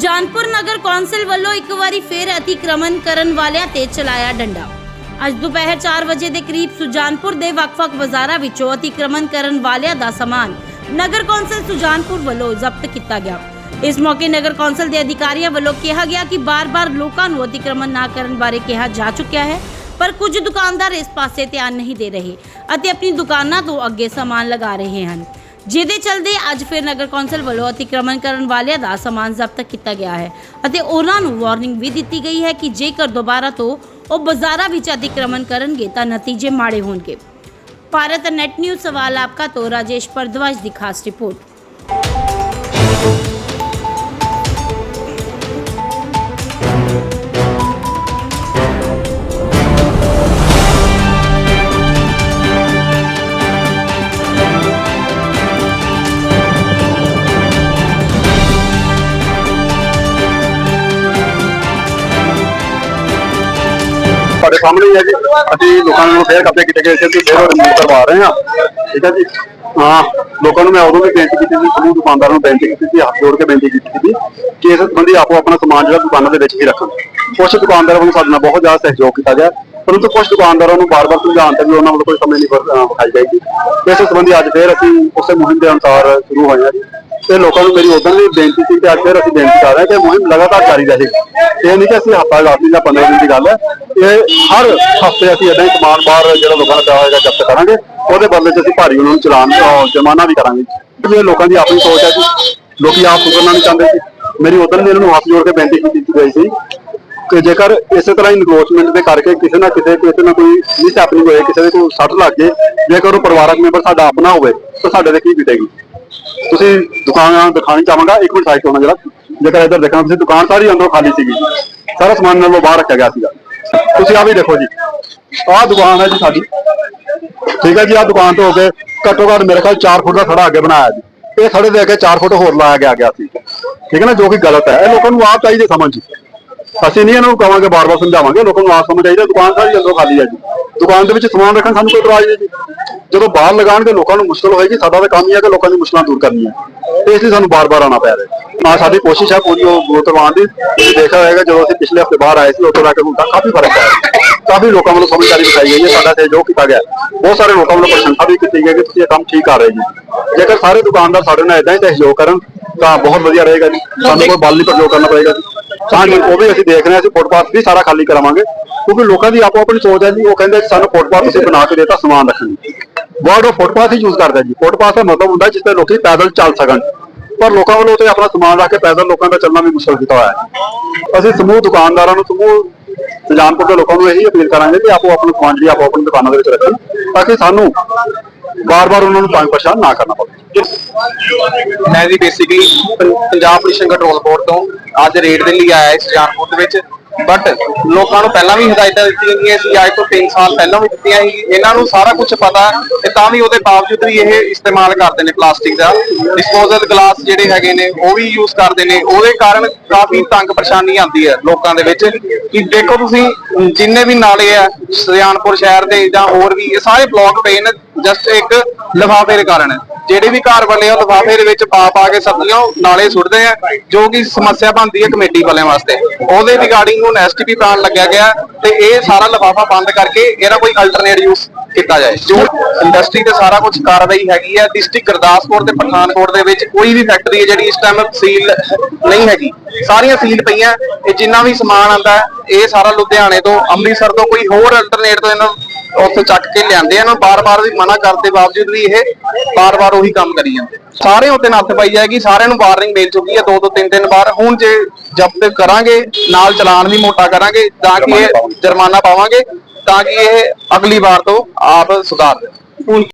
ਸੁਜਾਨਪੁਰ ਨਗਰ council ਵੱਲੋਂ ਇੱਕ ਵਾਰੀ ਫੇਰ ਅਤੀਕ੍ਰਮਣ ਕਰਨ ਵਾਲਿਆਂ ਤੇ ਚਲਾਇਆ ਡੰਡਾ। ਅੱਜ ਦੁਪਹਿਰ 4 ਵਜੇ ਦੇ ਕਰੀਬ ਸੁਜਾਨਪੁਰ ਦੇ ਵੱਖ-ਵੱਖ ਬਾਜ਼ਾਰਾਂ ਵਿੱਚੋਂ ਅਤੀਕ੍ਰਮਣ ਕਰਨ ਵਾਲਿਆਂ ਦਾ ਸਮਾਨ ਨਗਰ ਕੌਂਸਲ ਸੁਜਾਨਪੁਰ ਵੱਲੋਂ ਜ਼ਬਤ ਕੀਤਾ ਗਿਆ। ਇਸ ਮੌਕੇ ਨਗਰ ਕੌਂਸਲ ਦੇ ਅਧਿਕਾਰੀਆਂ ਵੱਲੋਂ ਕਿਹਾ ਗਿਆ ਕਿ ਬਾਰ-ਬਾਰ ਲੋਕਾਂ ਨੂੰ ਅਤੀਕ੍ਰਮਣ ਨਾ ਕਰਨ ਬਾਰੇ ਕਿਹਾ ਜਾ ਚੁੱਕਿਆ ਹੈ, ਪਰ ਕੁਝ ਦੁਕਾਨਦਾਰ ਇਸ ਪਾਸੇ ਧਿਆਨ ਨਹੀਂ ਦੇ ਰਹੇ ਅਤੇ ਆਪਣੀ ਦੁਕਾਨਾਂ ਤੋਂ ਅੱਗੇ ਸਮਾਨ ਲਗਾ ਰਹੇ ਹਨ। ਜਿਹਦੇ ਚਲਦੇ ਅੱਜ ਫਿਰ ਨਗਰ ਕੌਂਸਲ ਵੱਲੋਂ ਅਤੀਕ੍ਰਮਣ ਕਰਨ ਵਾਲਿਆਂ ਦਾ ਸਮਾਨ ਜ਼ਬਤ ਕੀਤਾ ਗਿਆ ਹੈ ਅਤੇ ਉਹਨਾਂ ਨੂੰ ਵਾਰਨਿੰਗ ਵੀ ਦਿੱਤੀ ਗਈ ਹੈ ਕਿ ਜੇਕਰ ਦੁਬਾਰਾ ਤੋਂ ਉਹ ਬਾਜ਼ਾਰਾਂ ਵਿੱਚ ਅਤੀਕ੍ਰਮਣ ਕਰਨਗੇ ਤਾਂ ਨਤੀਜੇ ਮਾੜੇ ਹੋਣਗੇ। ਭਾਰਤ ਨੈਟ ਨਿਊਜ਼ ਸਵਾਲ ਆਪਕਾ ਤੋਂ ਰਾਜੇਸ਼ ਪਰਦਵਾਜ ਦੀ ਖਾਸ ਰਿਪੋਰਟ। ਤੁਹਾਡੇ ਸਾਹਮਣੇ ਹੀ ਹੈ ਜੀ। ਅਸੀਂ ਲੋਕਾਂ ਨੂੰ ਫੇਰ ਕਬਜ਼ੇ ਕੀਤੇ ਗਏ ਸੀ ਅਸੀਂ ਫੇਰ ਰਿਮੂਵ ਕਰਵਾ ਰਹੇ ਹਾਂ। ਠੀਕ ਹੈ ਜੀ? ਹਾਂ, ਲੋਕਾਂ ਨੂੰ ਮੈਂ ਉਦੋਂ ਵੀ ਬੇਨਤੀ ਕੀਤੀ ਸੀ, ਸਮੂਹ ਦੁਕਾਨਦਾਰਾਂ ਨੂੰ ਬੇਨਤੀ ਕੀਤੀ ਸੀ, ਹੱਥ ਜੋੜ ਕੇ ਬੇਨਤੀ ਕੀਤੀ ਸੀ ਕਿ ਇਸ ਸੰਬੰਧੀ ਆਪੋ ਆਪਣਾ ਸਮਾਨ ਜਿਹੜਾ ਦੁਕਾਨਾਂ ਦੇ ਵਿੱਚ ਹੀ ਰੱਖਣ। ਕੁਝ ਦੁਕਾਨਦਾਰਾਂ ਨੂੰ ਸਾਡੇ ਨਾਲ ਬਹੁਤ ਜ਼ਿਆਦਾ ਸਹਿਯੋਗ ਕੀਤਾ ਗਿਆ। ਪਰੰਤੂ ਕੁਝ ਦੁਕਾਨਦਾਰਾਂ ਨੂੰ ਬਾਰ-ਬਾਰ ਸਮਝਾਉਣ ਤੇ ਵੀ ਉਹਨਾਂ ਵੱਲੋਂ ਕੋਈ ਸਮਝ ਨਹੀਂ ਵਿਖਾਈ ਜਾਏਗੀ ਇਸ ਸੰਬੰਧੀ ਅੱਜ ਫੇਰ ਅਸੀਂ ਉਸੇ ਮੁਹਿੰਮ ਦੇ ਅਨੁਸਾਰ ਸ਼ੁਰੂ ਹੋਏ ਹਾਂ ਜੀ। ਤੇ ਲੋਕਾਂ ਨੂੰ ਮੇਰੀ ਉਦੋਂ ਵੀ ਬੇਨਤੀ ਸੀ ਕਿ ਅੱਜ ਫਿਰ ਅਸੀਂ ਬੇਨਤੀ ਕਰ ਰਹੇ ਹਾਂ ਕਿ ਮੁਹਿੰਮ ਲਗਾਤਾਰ ਜਾਰੀ ਰਹੇਗੀ ਇਹ ਨਹੀਂ ਕਿ ਅਸੀਂ ਹਫਤਾ ਦਸ ਜਾਂ 15 ਦਿਨ ਦੀ ਗੱਲ ਹੈ। ਇਹ ਹਰ ਹਫ਼ਤੇ ਅਸੀਂ ਇਦਾਂ ਹੀ ਸਮਾਨ ਬਾਹਰ ਜਿਹੜਾ ਲੋਕਾਂ ਦਾ ਪਿਆ ਹੋਏਗਾ ਜ਼ਬਤ ਕਰਾਂਗੇ। ਉਹਦੇ ਬਦਲੇ 'ਚ ਅਸੀਂ ਭਾਰੀ ਉਹਨਾਂ ਨੂੰ ਚਲਾਨ ਜੁਰਮਾਨਾ ਵੀ ਕਰਾਂਗੇ। ਇਹ ਲੋਕਾਂ ਦੀ ਆਪਣੀ ਸੋਚ ਹੈ ਜੀ। ਲੋਕੀ ਆਪ ਸੁਧਰਨਾ ਨਹੀਂ ਚਾਹੁੰਦੇ ਸੀ ਮੇਰੀ ਉਦੋਂ ਵੀ ਇਹਨਾਂ ਨੂੰ ਹੱਥ ਜੋੜ ਕੇ ਬੇਨਤੀ ਕੀਤੀ ਗਈ ਸੀ ਕਿ ਜੇਕਰ ਇਸੇ ਤਰ੍ਹਾਂ ਇਨਕਰੋਚਮੈਂਟ ਦੇ ਕਰਕੇ ਕਿਸੇ ਨਾ ਕਿਸੇ ਕਿਸੇ ਨਾ ਕੋਈ ਮਿਸ ਹੈਪਨਿੰਗ ਹੋਏ, ਕਿਸੇ ਦੇ ਕੋਈ ਸੱਟ ਲੱਗ ਜੇ, ਜੇਕਰ ਉਹ ਪਰਿਵਾਰਕ ਮੈਂਬਰ ਸਾਡਾ ਆਪਣਾ ਹੋਵੇ, ਤਾਂ ਸਾਡੇ ਤੇ ਕੀ ਬੀਤੇਗੀ? ਤੁਸੀਂ ਦੁਕਾਨ ਦਿਖਾਣੀ ਚਾਹਾਂਗਾ, ਇੱਕ ਮਿੰਟ ਸਾਈਡ ਤੋਂ ਨਾ ਜਰਾ। ਜੇਕਰ ਇੱਧਰ ਦੇਖਣਾ, ਤੁਸੀਂ ਦੁਕਾਨ ਸਾਰੀ ਅੰਦਰੋਂ ਖਾਲੀ ਸੀਗੀ। ਸਾਰਾ ਸਮਾਨ ਨਾਲੋਂ ਬਾਹਰ ਰੱਖਿਆ ਗਿਆ ਸੀਗਾ। ਤੁਸੀਂ ਆ ਵੀ ਦੇਖੋ ਜੀ। ਆਹ ਦੁਕਾਨ ਹੈ ਜੀ ਸਾਡੀ। ਠੀਕ ਹੈ ਜੀ, ਆਹ ਦੁਕਾਨ ਤੋਂ ਹੋ ਕੇ ਘੱਟੋ ਘੱਟ ਮੇਰੇ ਖਿਆਲ 4 ਫੁੱਟ ਦਾ ਥੜਾ ਅੱਗੇ ਬਣਾਇਆ ਜੀ। ਇਹ ਥੜੇ ਦੇ ਅੱਗੇ 4 ਫੁੱਟ ਹੋਰ ਲਾਇਆ ਗਿਆ ਗਿਆ ਸੀ। ਠੀਕ ਹੈ ਨਾ, ਜੋ ਕਿ ਗਲਤ ਹੈ। ਇਹ ਲੋਕਾਂ ਨੂੰ ਆਪ ਚਾਹੀਦੇ ਸਮਝ। ਅਸੀਂ ਨਹੀਂ ਇਹਨਾਂ ਨੂੰ ਕਵਾਂਗੇ, ਬਾਰ-ਬਾਰ ਸਮਝਾਵਾਂਗੇ। ਲੋਕਾਂ ਨੂੰ ਆਪ ਸਮਝ ਚਾਹੀਦਾ ਦੁਕਾਨ ਸਾਰੀ ਅੰਦਰੋਂ ਖਾਲੀ ਹੈ ਜੀ। ਦੁਕਾਨ ਦੇ ਵਿੱਚ ਸਮਾਨ ਰੱਖਣ ਸਾਨੂੰ ਕੋਈ ਇਤਰਾਜ਼ ਨਹੀਂ ਜੀ। ਜਦੋਂ ਬਾਹਰ ਲਗਾਉਣਗੇ, ਲੋਕਾਂ ਨੂੰ ਮੁਸ਼ਕਲ ਹੋਏਗੀ, ਸਾਡਾ ਤਾਂ ਕੰਮ ਹੀ ਹੈ ਕਿ ਲੋਕਾਂ ਦੀ ਮੁਸ਼ਕਲਾਂ ਦੂਰ ਕਰਨੀਆਂ। ਤੇ ਇਸ ਲਈ ਸਾਨੂੰ ਬਾਰ-ਬਾਰ ਆਉਣਾ ਪੈ ਰਿਹਾ ਨਾ ਸਾਡੀ ਕੋਸ਼ਿਸ਼ ਹੈ ਪੂਰੀ ਉਹ ਉਹ ਕਰਵਾਉਣ ਦੀ। ਤੁਸੀਂ ਦੇਖਿਆ ਹੋਏਗਾ, ਜਦੋਂ ਅਸੀਂ ਪਿਛਲੇ ਹਫ਼ਤੇ ਬਾਹਰ ਆਏ ਸੀ ਉਦੋਂ ਤੱਕ ਹੁਣ ਤੱਕ ਕਾਫੀ ਫ਼ਰਕ ਹੈ। ਕਾਫੀ ਲੋਕਾਂ ਵੱਲੋਂ ਸਮਝਦਾਰੀ ਦਿਖਾਈ ਗਈ ਹੈ, ਸਾਡਾ ਸਹਿਯੋਗ ਕੀਤਾ ਗਿਆ ਬਹੁਤ ਸਾਰੇ ਲੋਕਾਂ ਵੱਲੋਂ ਪ੍ਰਸ਼ੰਸਾ ਵੀ ਕੀਤੀ ਗਈ ਕਿ ਤੁਸੀਂ ਇਹ ਕੰਮ ਠੀਕ ਕਰ ਰਹੇ ਜੀ। ਜੇਕਰ ਸਾਰੇ ਦੁਕਾਨਦਾਰ ਸਾਡੇ ਨਾਲ ਇਦਾਂ ਹੀ ਸਹਿਯੋਗ ਕਰਨ, ਤਾਂ ਬਹੁਤ ਵਧੀਆ ਰਹੇਗਾ ਜੀ। ਸਾਨੂੰ ਕੋਈ ਬਲ ਨਹੀਂ ਪ੍ਰਯੋਗ ਕਰਨਾ ਪਏਗਾ ਜੀ। ਤਾਂ ਉਹ ਵੀ ਅਸੀਂ ਦੇਖ ਰਹੇ ਹਾਂ ਅਸੀਂ ਫੁੱਟਪਾਥ ਵੀ ਸਾਰਾ ਖਾਲੀ ਕਰਾਵਾਂਗੇ। ਕਿਉਂਕਿ ਲੋਕਾਂ ਦੀ ਆਪੋ ਆਪਣੀ ਸੋਚ ਹੈ ਜੀ, ਉਹ ਕਹਿੰਦੇ ਸਾਨੂੰ ਫੁੱਟਪਾਥ ਤੁਸੀਂ ਬਣਾ ਕੇ ਦੇਤਾ, ਸਮਾਨ ਰੱਖਣ ਵਰਡ ਉਹ ਫੁੱਟਪਾਥ ਹੀ ਯੂਜ਼ ਕਰਦਾ ਜੀ। ਫੁੱਟਪਾਥ ਦਾ ਮਤਲਬ ਹੁੰਦਾ ਜਿਸ ਤੇ ਲੋਕੀ ਪੈਦਲ ਚੱਲ ਸਕਣ। ਪਰ ਲੋਕਾਂ ਵੱਲੋਂ ਤੇ ਆਪਣਾ ਸਮਾਨ ਰੱਖ ਕੇ ਪੈਦਲ ਲੋਕਾਂ ਦਾ ਚੱਲਣਾ ਵੀ ਮੁਸ਼ਕਲ ਕੀਤਾ ਹੋਇਆ ਹੈ। ਅਸੀਂ ਸਮੂਹ ਦੁਕਾਨਦਾਰਾਂ ਨੂੰ, ਸਮੂਹ ਸੁਜਾਨਪੁਰ ਦੇ ਲੋਕਾਂ ਨੂੰ ਇਹੀ ਅਪੀਲ ਕਰਾਂਗੇ ਕਿ ਆਪੋ ਆਪਣਾ ਸਮਾਨ ਜਿਹੜੀ ਆਪੋ ਆਪਣੀ ਦੁਕਾਨਾਂ ਦੇ ਵਿੱਚ ਰੱਖਣ, ਤਾਂ ਕਿ ਸਾਨੂੰ ਬਾਰ-ਬਾਰ ਉਹਨਾਂ ਨੂੰ ਤੰਗ ਪਰੇਸ਼ਾਨ ਨਾ ਕਰਨਾ ਪਵੇ। ਮੈਂ ਜੀ basically Punjab pollution control board ਤੋਂ ਅੱਜ ਰੇਡ ਦੇ ਲਈ ਆਇਆ ਇਸ ਜਾਨਪੁਰ ਦੇ ਵਿੱਚ। ਬਟ ਲੋਕਾਂ ਨੂੰ ਪਹਿਲਾਂ ਵੀ ਹਦਾਇਤਾਂ ਦਿੱਤੀਆਂ ਗਈਆਂ ਸੀ, ਅੱਜ ਤੋਂ 3 ਸਾਲ ਪਹਿਲਾਂ ਵੀ ਦਿੱਤੀਆਂ ਸੀ। ਇਹਨਾਂ ਨੂੰ ਸਾਰਾ ਕੁਝ ਪਤਾ ਤੇ ਤਾਂ ਵੀ ਉਹਦੇ ਬਾਵਜੂਦ ਵੀ ਇਹ ਇਸਤੇਮਾਲ ਕਰਦੇ ਨੇ ਪਲਾਸਟਿਕ ਦਾ। ਡਿਸਪੋਜ਼ਲ ਗਲਾਸ ਜਿਹੜੇ ਹੈਗੇ ਨੇ, ਉਹ ਵੀ ਯੂਜ਼ ਕਰਦੇ ਨੇ। ਉਹਦੇ ਕਾਰਨ ਕਾਫੀ ਤੰਗ ਪਰੇਸ਼ਾਨੀ ਆਉਂਦੀ ਹੈ ਲੋਕਾਂ ਦੇ ਵਿੱਚ ਕਿ ਦੇਖੋ ਤੁਸੀਂ, ਜਿੰਨੇ ਵੀ ਨਾਲੇ ਆ, ਸੁਜਾਨਪੁਰ ਸ਼ਹਿਰ ਦੇ ਜਾਂ ਹੋਰ ਵੀ, ਇਹ ਸਾਰੇ ਬਲੌਕ ਪਏ ਨੇ ਜਸਟ ਇੱਕ ਲਫ਼ਾਫੇ ਦੇ ਕਾਰਨ। ਜਿਹੜੇ ਵੀ ਘਰ ਵਾਲੇ ਆ, ਲਿਫਾਫੇ ਦੇ ਵਿੱਚ ਪਾ ਪਾ ਕੇ ਸਬਜ਼ੀਆਂ ਨਾਲੇ ਸੁੱਟਦੇ ਆ, ਜੋ ਕਿ ਸਮੱਸਿਆ ਬਣਦੀ ਹੈ ਕਮੇਟੀ ਵਾਲਿਆਂ ਵਾਸਤੇ। ਉਹਦੇ ਰਿਗਾਰਡਿੰਗ ਹੁਣ ਐਸਟੀਪੀ ਪਲਾਨ ਲੱਗਿਆ ਗਿਆ ਤੇ ਇਹ ਸਾਰਾ ਲਿਫਾਫਾ ਬੰਦ ਕਰਕੇ ਇਹਦਾ ਕੋਈ ਅਲਟਰਨੇਟ ਯੂਜ਼ ਕੀਤਾ ਜਾਏ। ਜੋ ਇੰਡਸਟਰੀ ਤੇ ਸਾਰਾ ਕੁਝ ਕਾਰਵਾਈ ਹੈਗੀ ਹੈ ਡਿਸਟ੍ਰਿਕਟ ਗੁਰਦਾਸਪੁਰ ਤੇ ਪਠਾਨਕੋਟ ਦੇ ਵਿੱਚ ਕੋਈ ਵੀ ਫੈਕਟਰੀ ਹੈ ਜਿਹੜੀ ਇਸ ਟਾਈਮ ਸੀਲ ਨਹੀਂ ਹੈਗੀ। ਸਾਰੀਆਂ ਸੀਲ ਪਈਆਂ, ਇਹ ਜਿੰਨਾ ਵੀ ਸਮਾਨ ਆਂਦਾ ਇਹ ਸਾਰਾ ਲੁਧਿਆਣੇ ਤੋਂ, ਅੰਮ੍ਰਿਤਸਰ ਤੋਂ, ਕੋਈ ਹੋਰ ਅਲਟਰਨੇਟ ਤੋਂ ਇਹਨਾਂ ਉੱਥੇ ਚੱਕ ਕੇ ਲਿਆਂਦੇ ਆ ਇਹਨਾਂ ਨੂੰ ਬਾਰ-ਬਾਰ ਵੀ ਮਨਾ ਕਰਨ ਦੇ ਬਾਵਜੂਦ ਵੀ ਇਹ ਬਾਰ-ਬਾਰ ਉਹੀ ਕੰਮ ਕਰੀ ਜਾਂਦੇ। ਸਾਰੇ ਉੱਤੇ ਨੱਥ ਪਾਈ ਜਾਏਗੀ ਸਾਰਿਆਂ ਨੂੰ ਵਾਰਨਿੰਗ ਮਿਲ ਚੁੱਕੀ ਹੈ ਦੋ ਤੋਂ ਤਿੰਨ ਦਿਨ ਬਾਅਦ ਹੁਣ ਜੇ ਜ਼ਬਤ ਕਰਾਂਗੇ ਨਾਲ ਚਲਾਨ ਵੀ ਮੋਟਾ ਕਰਾਂਗੇ ਤਾਂ ਕਿ ਇਹ ਜੁਰਮਾਨਾ ਪਾਵਾਂਗੇ। ਤਾਂ ਕਿ ਇਹ ਅਗਲੀ ਵਾਰ ਤੋਂ ਆਪ ਸੁਧਾਰ ਹੁਣ